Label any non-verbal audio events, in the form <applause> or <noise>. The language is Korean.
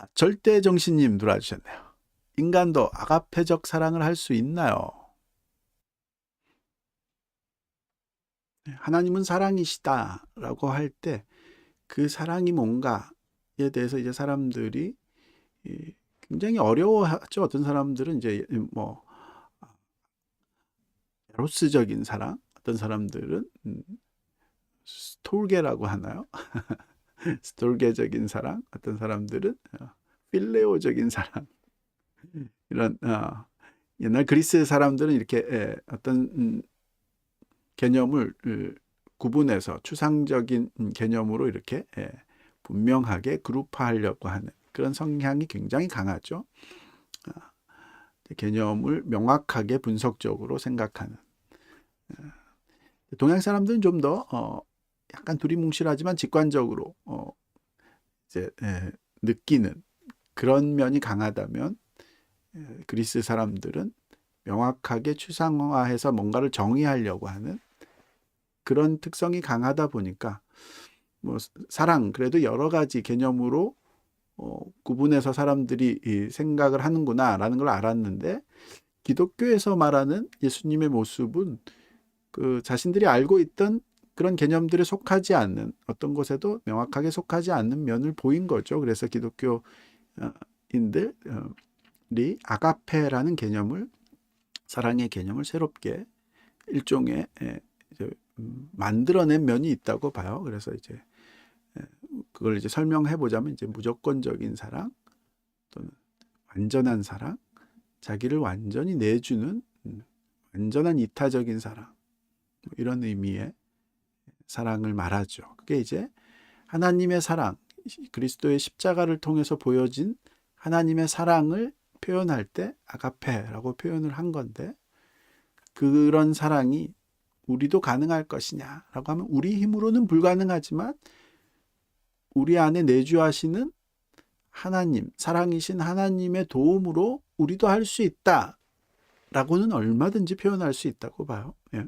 아, 절대 정신님 들어와주셨네요. 인간도 아가페적 사랑을 할 수 있나요? 네, 하나님은 사랑이시다라고 할 때 그 사랑이 뭔가에 대해서 이제 사람들이 이 굉장히 어려워하죠. 어떤 사람들은 이제 뭐 에로스적인 사랑, 어떤 사람들은 음, 스톨게라고 하나요? <laughs> <laughs> 스톨게적인 사랑, 어떤 사람들은 어, 필레오적인 사랑. <laughs> 이런 어, 옛날 그리스 사람들은 이렇게 예, 어떤 음, 개념을 으, 구분해서 추상적인 음, 개념으로 이렇게 예, 분명하게 그룹화하려고 하는 그런 성향이 굉장히 강하죠. 아, 개념을 명확하게 분석적으로 생각하는. 아, 동양 사람들은 좀더 어, 약간 두리뭉실하지만 직관적으로 어, 이제 예, 느끼는 그런 면이 강하다면 예, 그리스 사람들은 명확하게 추상화해서 뭔가를 정의하려고 하는 그런 특성이 강하다 보니까 뭐 사랑 그래도 여러 가지 개념으로 어, 구분해서 사람들이 이 생각을 하는구나라는 걸 알았는데 기독교에서 말하는 예수님의 모습은 그 자신들이 알고 있던 그런 개념들에 속하지 않는 어떤 것에도 명확하게 속하지 않는 면을 보인 거죠. 그래서 기독교인들이 아가페라는 개념을 사랑의 개념을 새롭게 일종의 예, 만들어낸 면이 있다고 봐요. 그래서 이제 예, 그걸 이제 설명해 보자면 이제 무조건적인 사랑 또는 완전한 사랑, 자기를 완전히 내주는 음, 완전한 이타적인 사랑 뭐 이런 의미의 사랑을 말하죠. 그게 이제 하나님의 사랑, 그리스도의 십자가를 통해서 보여진 하나님의 사랑을 표현할 때 아가페라고 표현을 한 건데 그런 사랑이 우리도 가능할 것이냐라고 하면 우리 힘으로는 불가능하지만 우리 안에 내주하시는 하나님, 사랑이신 하나님의 도움으로 우리도 할 수 있다 라고는 얼마든지 표현할 수 있다고 봐요. 예.